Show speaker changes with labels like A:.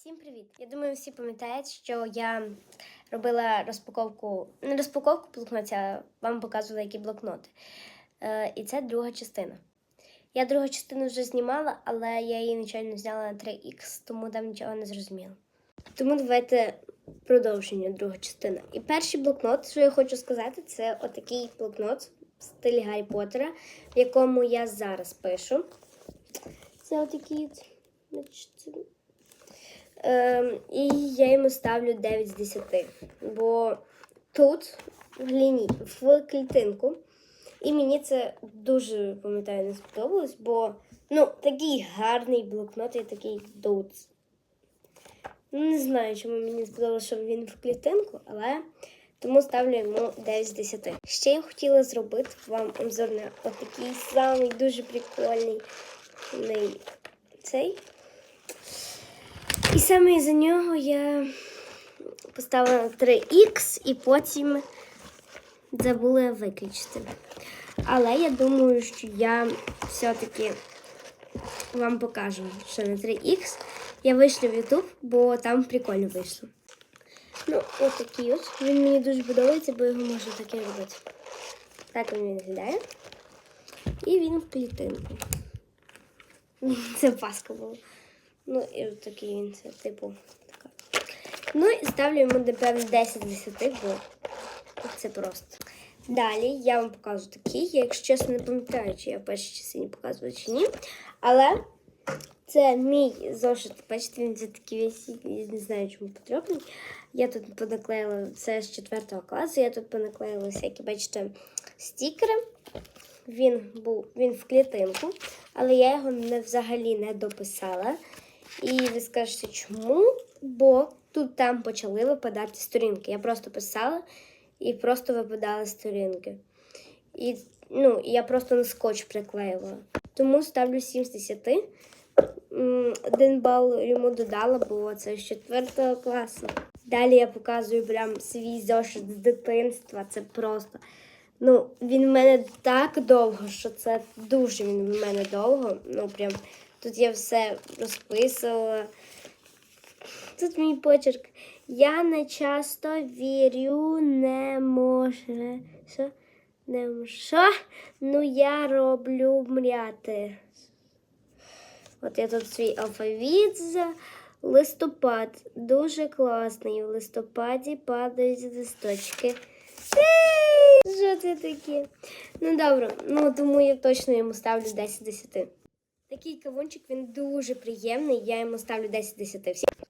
A: Всім привіт! Я думаю, всі пам'ятають, що я робила розпаковку, не розпаковку блокнотів, а вам показувала, які блокноти. Е, і це друга частина. Я другу частину вже знімала, але я її нечайно зняла на 3х, тому там нічого не зрозуміла. Тому давайте продовження друга частина. І перший блокнот, що я хочу сказати, це отакий блокнот в стилі Гаррі Поттера, в якому я зараз пишу. Це отакий. от, значить, це Ем, і я йому ставлю 9 з 10. Бо тут в лінії, в клітинку. І мені це дуже, пам'ятаю, не сподобалось, бо ну, такий гарний блокнот і такий доц. Не знаю, чому мені сподобалося, що він в клітинку, але тому ставлю йому 9 з 10. Ще я хотіла зробити вам обзор на отакий самий дуже прикольний цей. І саме із-за нього я поставила 3х і потім забула виключити. Але я думаю, що я все-таки вам покажу, що на 3х я вийшла в YouTube, бо там прикольно вийшло. Ну, ось такий ось. Він мені дуже подобається, бо його можна таке робити. Так він виглядає. І він в клітинку. Це паска була. Ну, і такий він це, типу. Ну і ставлю йому напевно 10 10, бо це просто. Далі я вам покажу такий. Я, якщо чесно, не пам'ятаю, чи я в першій частині показувала чи ні. Але це мій зошит. Бачите, він вже такий весь, я не знаю, чому потрібний. Я тут понаклеїла це з 4 класу. Я тут понаклеїла всякі, бачите, стікери. Він був він в клітинку, але я його не, взагалі не дописала. І ви скажете, чому? Бо тут там почали випадати сторінки. Я просто писала і просто випадали сторінки. І ну, я просто на скотч приклеювала. Тому ставлю 7 з 10. Один бал йому додала, бо це з 4 класу. Далі я показую прям свій зошит з дитинства. Це просто. Ну, він в мене так довго, що це дуже він в мене довго. Ну, прям тут я все розписувала. Тут мій почерк. Я не часто вірю, не може. Що? Не. Що? Ну я роблю мряти. От я тут свій алфавіт за листопад. Дуже класний. В листопаді падають листочки. Що це таке? Ну добре, ну тому я точно йому ставлю 10 з 10. Такий кавунчик, він дуже приємний, я йому ставлю 10 з 10. Всі